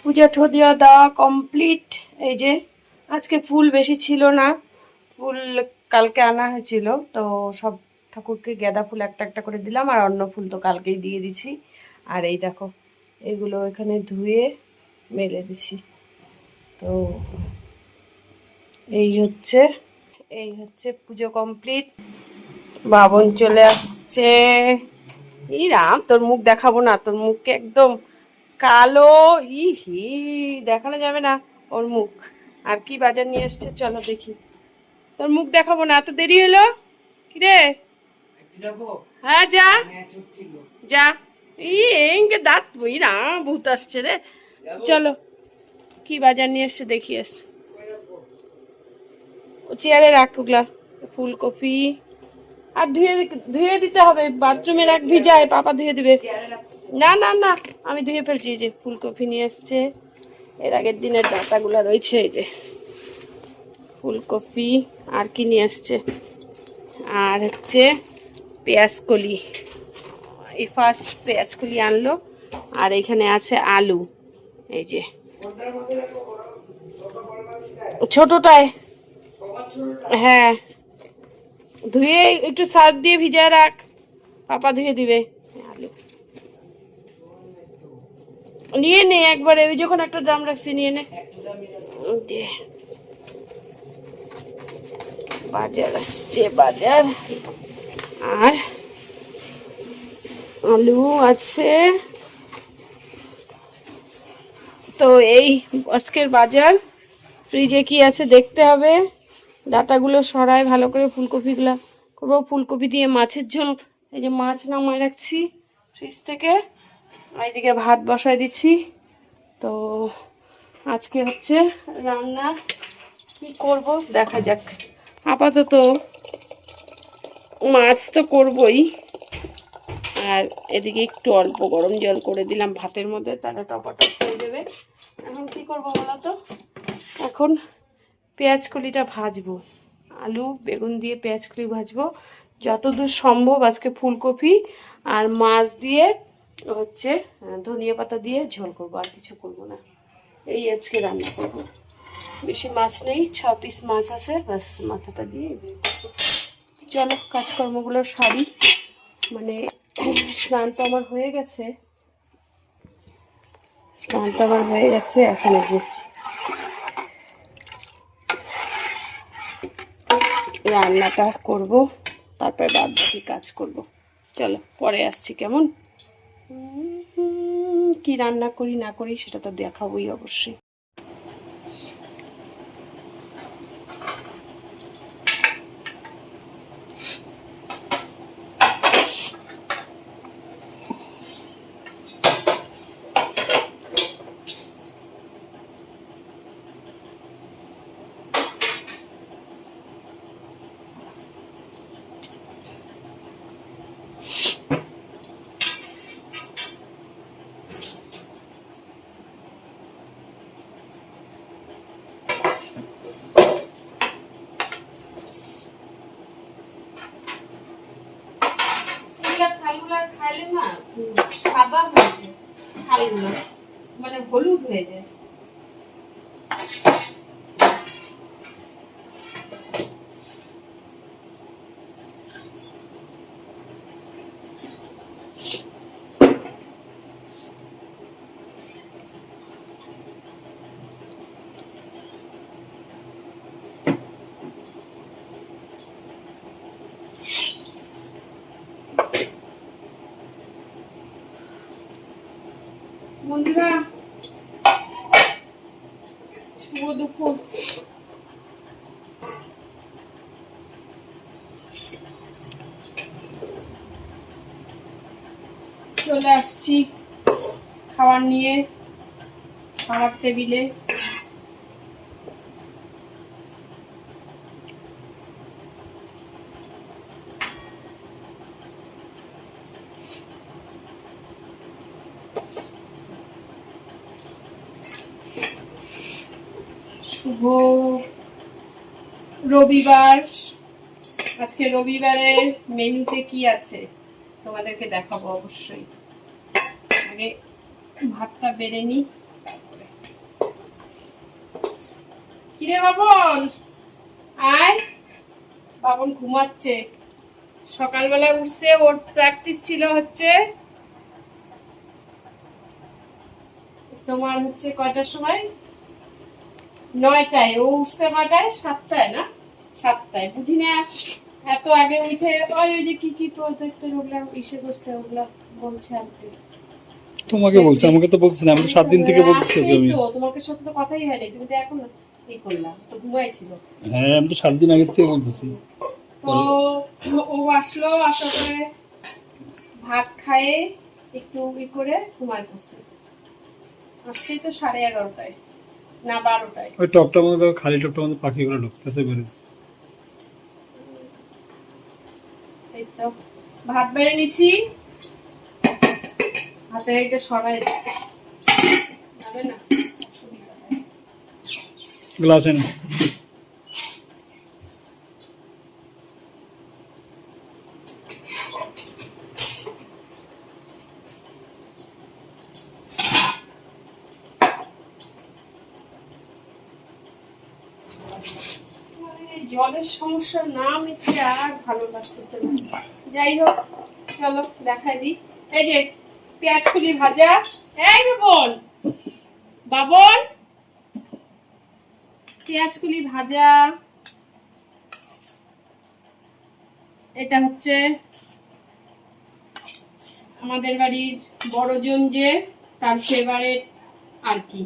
পূজা ঠদিয়া দেওয়া কমপ্লিট। এই যে, আজকে ফুল বেশি ছিল না, ফুল কালকে আনা হয়েছিল, তো সব ঠাকুরকে গেঁদা ফুল একটা একটা করে দিলাম, আর অন্য ফুল তো কালকেই দিয়ে দিছি। আর এই দেখো, এগুলো এখানে ধুয়ে মেলে দিছি। তো এই হচ্ছে এই হচ্ছে পুজো কমপ্লিট। বাবন চলে আসছে। এই রাম, তোর মুখ দেখাবো না, তোর মুখকে একদম কালো ইহি দেখানো যাবে না ওর মুখ। আর কি বাজার নিয়ে এসছে চলো দেখি। তোর মুখ দেখাবো না এত দেরি হলো? কিরে? হ্যাঁ যা। যা। ই এঙ্গে দাঁত বই না ভূত আসছে রে। চলো কি বাজার নিয়ে এসছে দেখি এসছে ও চেয়ারে রাখ ওগুলা। ফুলকপি আর ধুয়ে ধুয়ে দিতে হবে। বাথরুমে রাখ ভিজায় পাপা ধুয়ে দিবে। না না না, আমি ধুয়ে ফেলছি। এই যে ফুলকপি নিয়ে এসছে। এর আগের দিনের ডাটাগুলো রয়েছে, এই যে ফুলকপি আর কি নিয়ে এসছে? আর হচ্ছে পেঁয়াজ কলি। এই ফার্স্ট পেঁয়াজ কলি আনলো, আর এখানে আছে আলু। এই যে ছোটটায়। হ্যাঁ ধুয়ে একটু সার্ফ দিয়ে ভিজায় রাখ। পাপা ধুয়ে দিবে। আলু। নিয়ে নে একবারে, ওই যখন একটা ড্রাম রাখছি, নিয়ে নে। বাজার আসছে, বাজার। আর আলু আছে। তো এই আজকের বাজার। ফ্রিজে কি আছে দেখতে হবে। ডাটাগুলো সরাই, ভালো করে ফুলকপিগুলো করব। ফুলকপি দিয়ে মাছের ঝোল, এই যে মাছ নামায় রাখছি ফ্রিজ থেকে। এইদিকে ভাত বসায় দিচ্ছি। তো আজকে হচ্ছে রান্না কি করব দেখা যাক। আপাতত মাছ তো করবই। আর এদিকে একটু অল্প গরম জল করে দিলাম ভাতের মধ্যে, তাহলে টপাটপ হয়ে যাবে। এখন কি করব বলো তো? এখন পেঁয়াজ কলিটা ভাজবো। আলু, বেগুন দিয়ে পেঁয়াজ কলি ভাজবো। যতদূর সম্ভব আজকে ফুলকপি আর মাছ দিয়ে হচ্ছে ধনিয়া পাতা দিয়ে ঝোল করব, আর কিছু করব না। এই আজকে রান্না করব। বেশি মাছ নেই, ছ পিস মাছ আছে, ব্যাস মাথাটা দিয়ে। চলো, কাজকর্মগুলো সারি। মানে স্নান তো আমার হয়ে গেছে। স্নান তো আমার হয়ে গেছে, এখন যে রান্নাটা করব, তারপরে বাদ বাকি কাজ করব। চলো, পরে আসছি কেমন? কি রান্না করি না করি সেটা তো দেখাবোই অবশ্যই। খালগুলো মানে হলুদ হয়ে যায় বন্ধুরা শুভ দুপুর চলে আসছি খাবার নিয়ে, খাবার টেবিলে। শুভ রবিবার। আজকে রবিবারের মেনুতে কি আছে? তোমাদেরকে দেখাবো অবশ্যই। আগে ভাতটা বেড়ে তারপরে কিরে বাবন আয়। বাবন ঘুমাচ্ছে। সকালবেলা উঠছে, ওর প্র্যাকটিস ছিল হচ্ছে তোমার হচ্ছে কয়টার সময়? নয়টায়। ও উঠছে কয়টায়? সাতটায় না? সাতটায়। বুঝি না। এত আগে উঠে, ওই যে কি কি প্রজেক্টের ওগুলা ইসে করছে, ওগুলা বলছে আর কি। তোমাকে বলছি আমাকে তো বলছি না আমি তো সাত দিন থেকে বলতেছি আজকেই ওকে আমি তো, তোমার সাথে তো কথাই হয়নি তুমি তো এখন কি করলা তো ঘুমাইছিল। হ্যাঁ আমি তো সাত দিন আগে থেকে বলতেছি। তো ও আসলো আসার পরে ভাত খায়ে একটু ই করে ঘুমায় পড়ছে। আসছেই তো সাড়ে এগারোটায় না বারোটায়। ওই টপটার মধ্যে খালি টপটার মধ্যে পাখিগুলো ঢুকতেছে বেরোতেছে এই তো ভাত বেড়ে নিছি। হাতে এটা সরাই যাবে না। গ্লাস এনে। জলের সমস্যার নাম এতে আর ভালো লাগতেছে না। যাই হোক চলো দেখাই দিই। এই যে পেঁয়াজ কুলি ভাজা। এই বাবন বাবন পেঁয়াজ কুলি ভাজা। এটা হচ্ছে আমাদের বাড়ির বড়জন যে তার ফেভারেট আর কি।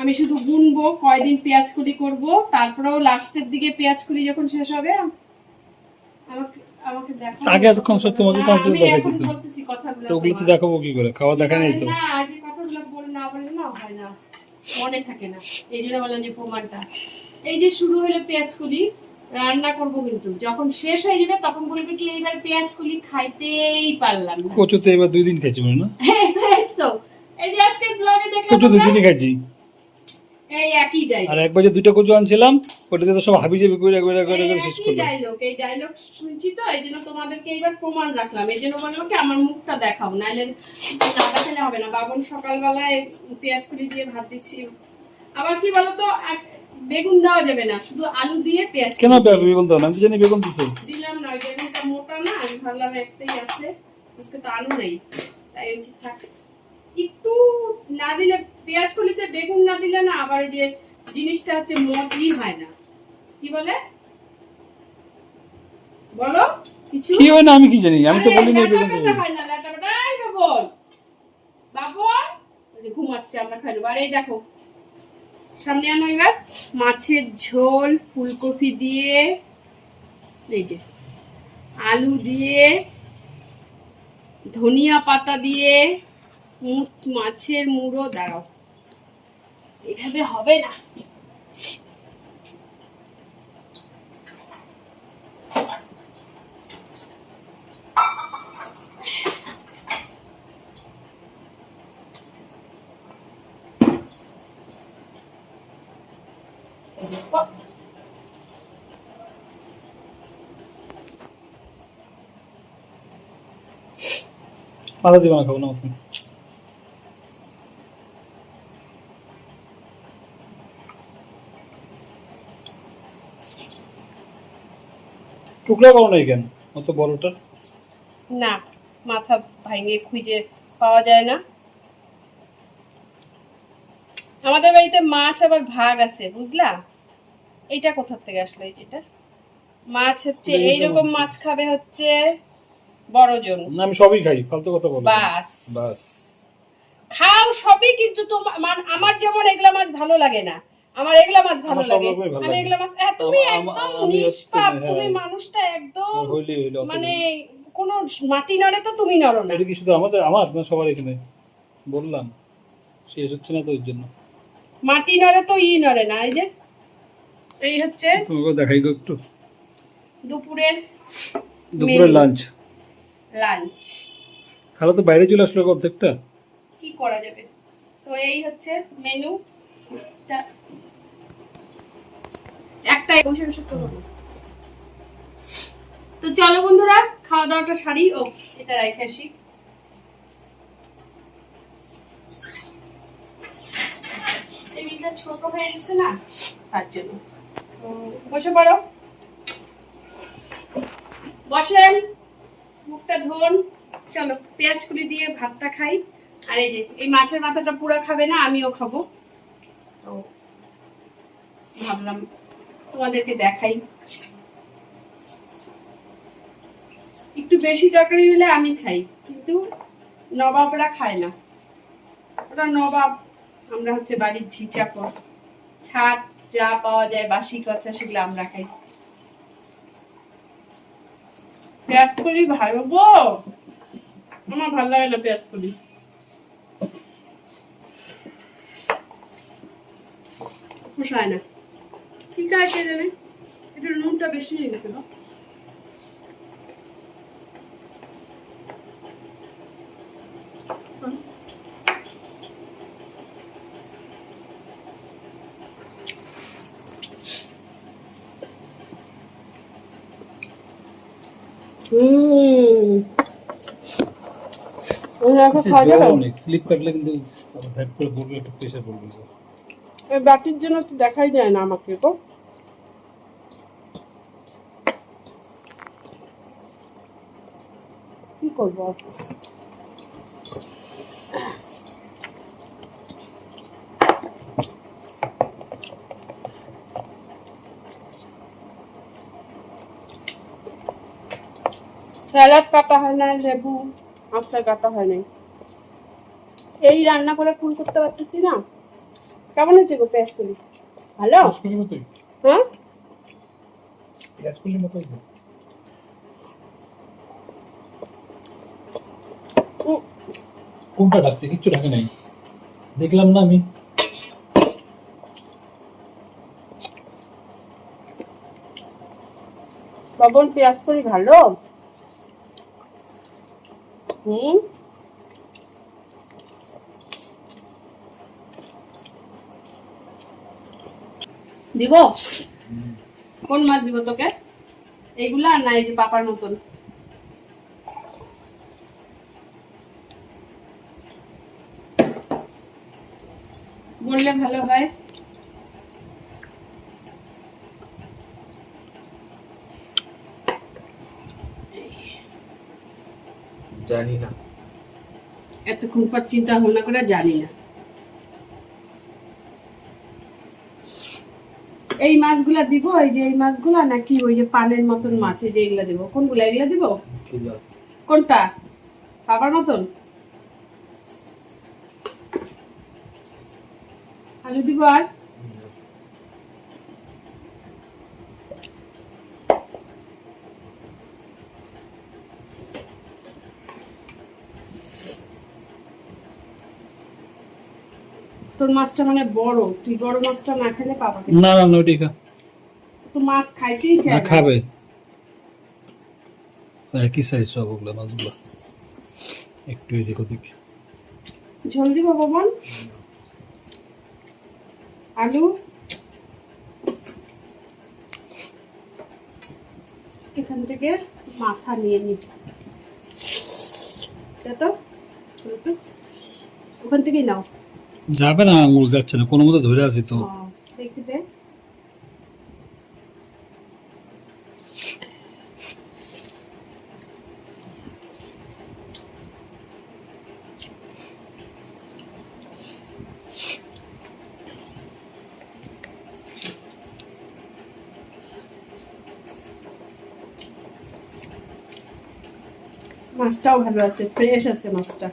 আমি শুধু গুনবো কয়দিন পেঁয়াজ কুলি করব তারপরেও লাস্টের দিকে পেঁয়াজ কুলি যখন শেষ হবে আমাকে আমাকে দেখো আগে এতক্ষণ সব তোমাকে কন্ট্রোল এখন দিত। কথাগুলো তো ওগুলো তো দেখাবো কি করে? খাওয়া দেখা নেই তো? না আজ কথাগুলো বল না বললে না হয় না। মনে থাকে না। এই জন্য বললাম যে প্রমাণটা। এই যে শুরু হলো পেঁয়াজ কুলি রান্না করব কিন্তু। যখন শেষ হয়ে যাবে তখন বলবে কি এইবার পেঁয়াজ কুলি খাইতেই পারলাম না। কচু তো এবার দুই দিন খেয়েছি না? হ্যাঁ তো, এই যে আজকে ব্লগে দেখলাম কচু দুই দিনই খাইছি। এই একই ডায়লগ আর একবার যে দুইটা কচু আনছিলাম ওটাতে তো সব হাবি জাবি করে করে করে করে শেষ একই করল ডায়লগ এই ডায়লগ শুনছি তো এই জন্য তোমাদেরকে এইবার প্রমাণ রাখলাম। এই জন্য বললাম কি আমার মুখটা দেখাও নাহলে না দেখালে হবে না। বাবন সকালবেলায় পেঁয়াজ কুড়ি দিয়ে ভাত দিচ্ছি। আবার কি বলতো এক- বেগুন দেওয়া যাবে না শুধু আলু দিয়ে পেঁয়াজ কেন বেগুন দাও না? আমি জানি বেগুন দিছো। দিলাম না বেগুনটা মোটা না আমি ভাবলাম একটাই আছে আজকে তো আলু নেই তাই থাক একটু না দিলে পেঁয়াজ কলিতে বেগুন না দিলে না আবার যে জিনিসটা হচ্ছে মজই হয় না কি বলে বলো কিছু কি হয় না আমি কি জানি আমি তো বলি না বেগুন হয় না। বাবন। ওই যে ঘুমাচ্ছে আমরা খাই নেব। আর এই দেখো সামনে আনো এবার মাছের ঝোল ফুলকপি দিয়ে এই যে আলু দিয়ে ধনিয়া পাতা দিয়ে মাছের মুড়ো দাঁড়াও। এভাবে হবে না। মাথা দিবা খাব না টুকরা করো নাই কেন? অত বড়টা? না মাথা ভাঙে খুঁজে পাওয়া যায় না। আমাদের বাড়িতে মাছ আবার ভাগ আছে বুঝলা? এইটা কোথা থেকে আসলো এই যেটা? মাছ হচ্ছে এইরকম মাছ খাবে হচ্ছে বড়জন। না আমি সবই খাই ফালতু কথা বলো বাস। বাস। খাও সবই কিন্তু তোমার আমার যেমন এগুলা মাছ ভালো লাগে না আমার এগুলা মাছ ভালো লাগে। আমি এগুলা মাছ হ্যাঁ, তুমি একদম নিষ্পাপ হ্যাঁ। তুমি মানুষটা একদম মানে কোনো মাটি নড়ে তো তুমি নড়ো না। এটা কি শুধু আমাদের আমার না সবার এখানে? বললাম। শেষ হচ্ছে না তো ওই জন্য। মাটি নড়ে তো ই নড়ে না এই যে। এই হচ্ছে তোমাকে দেখাই গো একটু। দুপুরের দুপুরে Menu। লাঞ্চ লাঞ্চ তাহলে তো বাইরে চলে আসলো অর্ধেকটা। কি করা যাবে? তো এই হচ্ছে মেনু একটাই তো। চলো বন্ধুরা, খাওয়া দাওয়াটা সারি। ও, এটা রেখে আসি। ছোট হয়ে গেছে মুখটা ধোন। চলো, পেঁয়াজ কুলি দিয়ে ভাতটা খাই। আর এই এই মাছের মাথাটা পুরো খাবে না, আমিও খাব। ভাবলাম তোমাদেরকে দেখাই। একটু বেশি তরকারি হলে আমি খাই, কিন্তু নবাবরা খায় না। ওরা নবাব, আমরা হচ্ছে বাড়ির ঝিচাকর ছাদ যা পাওয়া যায়, বাসি কচা সেগুলো আমরা খাই। পেঁয়াজ কলি ভালো গো। আমার ভালো লাগে না পেঁয়াজ কলি। পোষায় না। ঠিক আছে জানে? একটু নুনটা বেশি হয়ে স্লিপ কাটলে কিন্তু ভ্যাট করে পড়বে একটু প্রেশার পড়বে। বাটির জন্য তো দেখাই যায় না আমাকে গো। করব আর? স্যালাড কাটা হয় না লেবু আচার কাটা হয় নাই। এই রান্না করে ফুল করতে পারতেছি না। কেমন হয়েছে গো পেঁয়াজ কলি? ভালো? হ্যাঁ? পেঁয়াজকুলির মতোই। তো। কোনটা ঢাকছে কিচ্ছু ঢাকে নাই। দেখলাম না আমি। বাবন পেঁয়াজ কলি ভালো? হুম? দিব? কোন মাছ দিব তোকে? এইগুলা না, এই যে পাপার মতন? বললে ভালো হয়। জানি না। এতক্ষণ পর চিন্তা ভাবনা করে জানি না। এই মাছগুলা দিব এই যে এই মাছগুলা নাকি ওই যে পানের মতন মাছ এই যে এগুলা দিব। কোনগুলা এগুলা দিব? কোনটা? বাবার মতন? আলু দিব আর? তোর মাছটা মানে বড় তুই বড় মাছটা না খেলে পাপাকে না না না ওইটাই খা। তো মাছ খাইতেই চায় না। খাবে। একই সাইজ সব ওগুলো মাছগুলো। একটু এদিক ওদিক। জলদি দিব বাবন? আলু। এখান থেকে মাথা নিয়ে নি দে তো? ওখান থেকেই নাও। যাবে না আঙুল যাচ্ছে না কোনো মতো ধরে আছি তো। ও, মাছটাও ভালো আছে ফ্রেশ আছে মাছটা।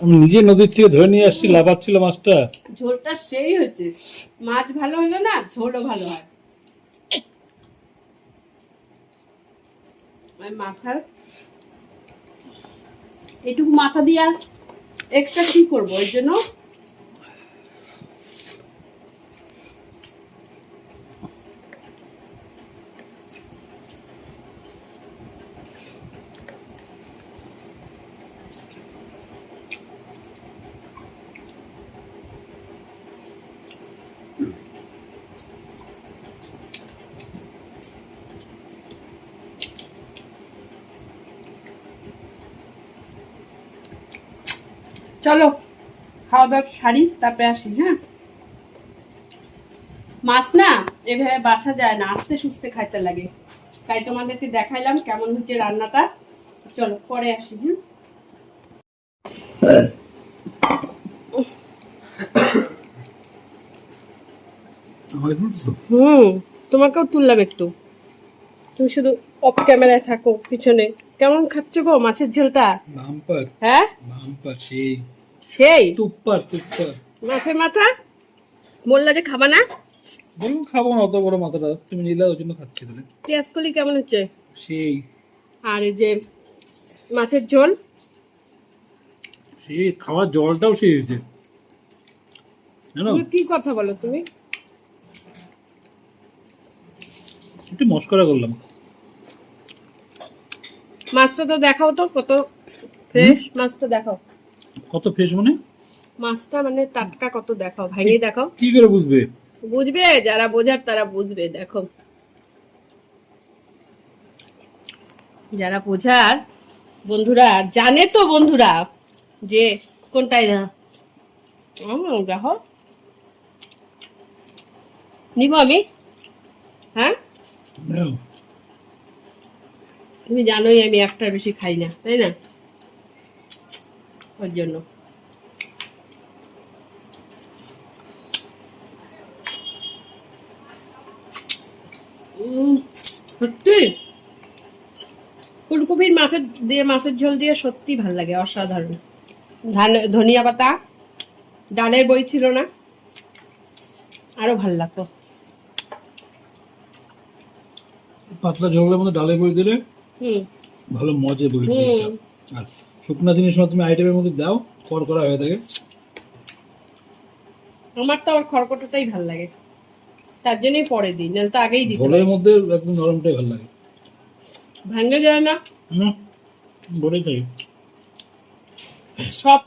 আমি নিজে নদীর থেকে ধরে নিয়ে আসছি লাফাচ্ছিল মাছটা। ঝোলটা সেই হচ্ছে মাছ ভালো হলে না ঝোলও ভালো হয়। মাথার। এটুকু মাথা দিয়া এক্সট্রা কি করব? ওই জন্য চলো খাওয়া দাওয়া সারি তারপরে আসি হ্যাঁ? মাছ না এভাবে বাছা যায় না আস্তে সুস্তে খাইতে লাগে। তাই তোমাদেরকে দেখাইলাম কেমন হচ্ছে রান্নাটা। চলো পরে আসি শুনছো হুম তোমাকেও তুললাম একটু। তুমি শুধু অফ ক্যামেরায় থাকো পিছনে। কেমন খাচ্ছে গো মাছের ঝোলটা? হ্যাঁ? সেই। সেই? তুপ্পার তুপ্পার মাছের মাথা? বললা যে খাবা না? বলুন খাব না অত বড় মাথাটা। তুমি নিলে ওই জন্য খাচ্ছি তাহলে পেঁয়াজ কলি কেমন হচ্ছে? সেই। আর এই যে মাছের ঝোল? সেই খাওয়ার জলটাও সেই হয়েছে। জানো? তুমি কি কথা বলো তুমি? একটু মস্করা করলাম। মাছটা তো দেখাও তো কত ফ্রেশ মাছটা দেখাও। কত ফ্রেশ মনে? মাছটা মানে টাটকা কত দেখাও ভাঙিয়ে দেখাও। কি করে বুঝবে? বুঝবে? যারা বোঝার তারা বুঝবে দেখো। যারা বোঝার বন্ধুরা জানে তো বন্ধুরা যে কোনটাই দেখো নিব আমি? হ্যাঁ? তুমি জানোই আমি একটার বেশি খাই না তাই না? ওর জন্য। সত্যি? ফুলকপির মাছের দিয়ে মাছের ঝোল দিয়ে সত্যি ভালো লাগে অসাধারণ। ধান ধনিয়া পাতা ডালের বই ছিল না আরও ভালো লাগতো। পাতলা ঝোলের মধ্যে ডালে বই দিলে হুম। ভালো মজা হুম। আর শুকনা জিনিস তুমি আইটেমের মধ্যে দাও কর করা হয়ে থাকে। আমার তো আবার খড়কটাটাই ভালো লাগে। তার জন্যই পরে দিই নাহলে তো আগেই দিই ঝোলের মধ্যে একদম নরমটাই ভালো লাগে। ভাঙে যায় না। না বলেই থাকি। সব